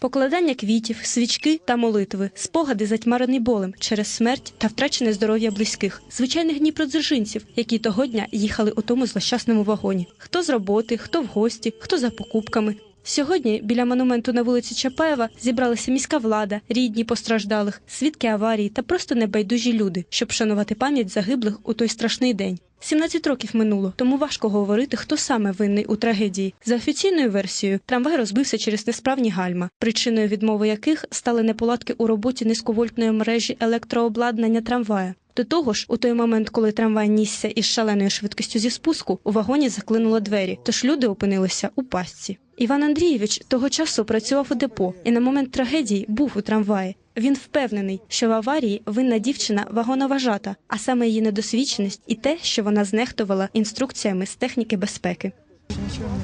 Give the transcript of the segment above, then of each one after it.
Покладання квітів, свічки та молитви, спогади затьмарені болем через смерть та втрачене здоров'я близьких, звичайних дніпродзержинців, які того дня їхали у тому злощасному вагоні. Хто з роботи, хто в гості, хто за покупками. Сьогодні біля монументу на вулиці Чапаєва зібралася міська влада, рідні постраждалих, свідки аварії та просто небайдужі люди, щоб вшанувати пам'ять загиблих у той страшний день. 17 років минуло, тому важко говорити, хто саме винний у трагедії. За офіційною версією, трамвай розбився через несправні гальма, причиною відмови яких стали неполадки у роботі низьковольтної мережі електрообладнання трамвая. До того ж, у той момент, коли трамвай нісся із шаленою швидкістю зі спуску, у вагоні заклинуло двері, тож люди опинилися у пастці. Іван Андрійович того часу працював у депо і на момент трагедії був у трамваї. Він впевнений, що в аварії винна дівчина вагоноважата, а саме її недосвідченість і те, що вона знехтувала інструкціями з техніки безпеки.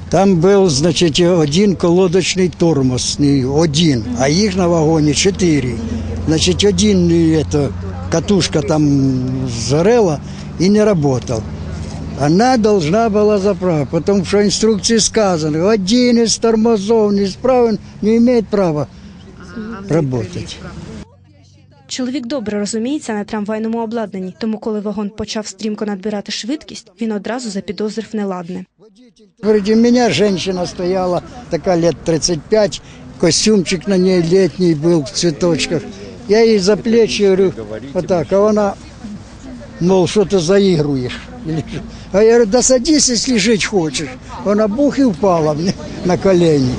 Там був, значить, один колодочний тормоз, один, а їх на вагоні чотири. Значить, один е, катушка там згорела і не работал. Она должна была заправить, потому что в инструкции сказано, один из тормозов неисправен, не имеет права работать. Чоловік добре розуміється на трамвайному обладнанні, тому коли вагон почав стрімко надбирати швидкість, він одразу запідозрив неладне. Впереди меня женщина стояла, такая лет 35, костюмчик на ней летний был в цветочках. Я ей за плечи говорю, вот так, а она, мол, что ты заигрываешь. А я говорю, да садись, если жить хочешь. Она бух и упала мне на колени.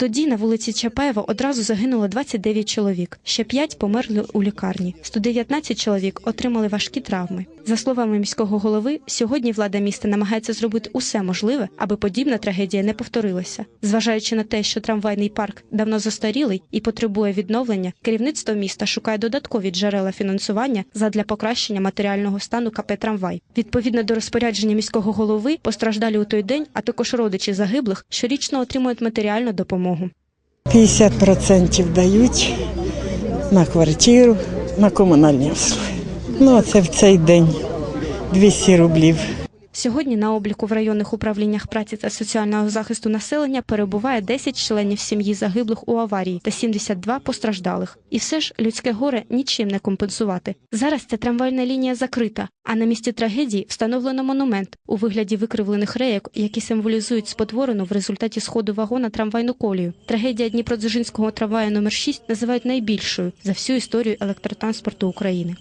Тоді на вулиці Чапаєва одразу загинуло 29 чоловік, ще 5 померли у лікарні. 119 чоловік отримали важкі травми. За словами міського голови, сьогодні влада міста намагається зробити усе можливе, аби подібна трагедія не повторилася. Зважаючи на те, що трамвайний парк давно застарілий і потребує відновлення, керівництво міста шукає додаткові джерела фінансування задля покращення матеріального стану КП «Трамвай». Відповідно до розпорядження міського голови, постраждалі у той день, а також родичі загиблих, щорічно отримують матеріальну допомогу. 50% дають на квартиру, на комунальні услуги. Ну, а це в цей день 200 рублів. Сьогодні на обліку в районних управліннях праці та соціального захисту населення перебуває 10 членів сім'ї загиблих у аварії та 72 постраждалих. І все ж людське горе нічим не компенсувати. Зараз ця трамвайна лінія закрита, а на місці трагедії встановлено монумент у вигляді викривлених рейок, які символізують спотворену в результаті сходу вагона трамвайну колію. Трагедія Дніпродзержинського трамваю номер 6 називають найбільшою за всю історію електротранспорту України.